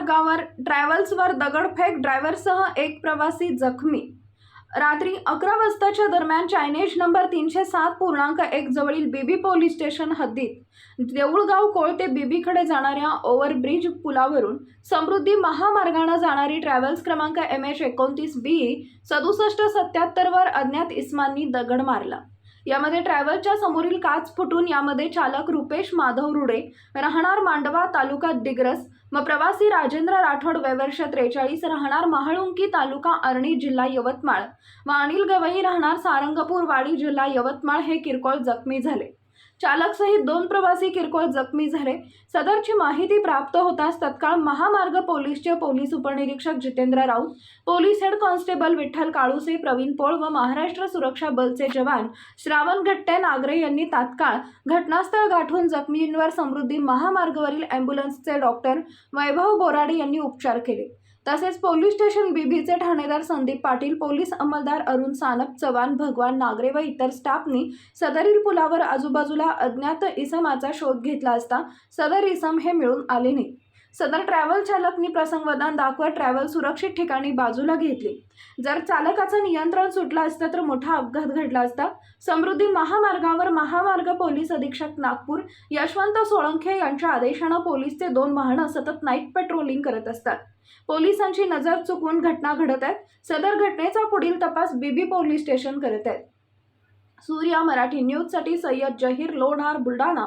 मार्गावर ट्रॅव्हल्सवर दगडफेक ड्रायव्हरसह एक प्रवासी जखमी. रात्री अकरा वाजताच्या दरम्यान चायनेज नंबर तीनशे सात पूर्णांक एक जवळील बीबी पोलीस स्टेशन हद्दीत देऊळगाव कोळ ते बीबीकडे जाणाऱ्या ओव्हरब्रिज पुलावरून समृद्धी महामार्गानं जाणारी ट्रॅव्हल्स क्रमांक एम एच एकोणतीस बी सदुसष्ट सत्याहत्तरवर अज्ञात इस्मांनी दगड मारला. यामध्ये ट्रॅव्हलच्या समोरील काच फुटून यामध्ये चालक रुपेश माधव रुडे राहणार मांडवा तालुका दिग्रस व प्रवासी राजेंद्र राठोड वयवर्ष त्रेचाळीस राहणार महाळुंकी तालुका अर्णी जिल्हा यवतमाळ. व अनिल गवई राहणार सारंगपूर वाडी जिल्हा यवतमाळ हे किरकोळ जखमी झाले. चालकसहित दोन प्रवासी किरकोळ जखमी झाले. सदरची माहिती प्राप्त होताच तत्काळ महामार्ग पोलीसचे पोलीस उपनिरीक्षक Jitendra Raut police head constable Vitthal Kaluse Pravin Pol व महाराष्ट्र सुरक्षा बलचे जवान श्रावण घट्टे नागरे यांनी तात्काळ घटनास्थळ गाठून जखमींवर समृद्धी महामार्गावरील अँब्युलन्सचे डॉक्टर वैभव बोराडे यांनी उपचार केले. तसेच पोलीस स्टेशन बीबीचे ठाणेदार संदीप पाटील पोलीस अंमलदार अरुण सानप चव्हाण भगवान नागरे व इतर स्टाफनी सदरील पुलावर आजूबाजूला अज्ञात इसमाचा शोध घेतला असता सदर इसम हे मिळून आले नाही सदर ट्रॅव्हल चालकनी प्रसंगवदान दाखवत ट्रॅव्हल सुरक्षित ठिकाणी बाजूला घेतली. जर चालकाचं नियंत्रण सुटलं असतं तर मोठा अपघात घडला असता. समृद्धी महामार्गावर महामार्ग पोलीस अधीक्षक नागपूर यशवंत सोळंखे यांच्या आदेशानं पोलीसचे दोन वाहनं सतत नाईट पेट्रोलिंग करत असतात. पोलिसांची नजर चुकवून घटना घडत आहेत सदर घटनेचा पुढील तपास बीबी पोलीस स्टेशन करत आहेत. सूर्या मराठी न्यूजसाठी सय्यद जहीर लोणार बुलढाणा.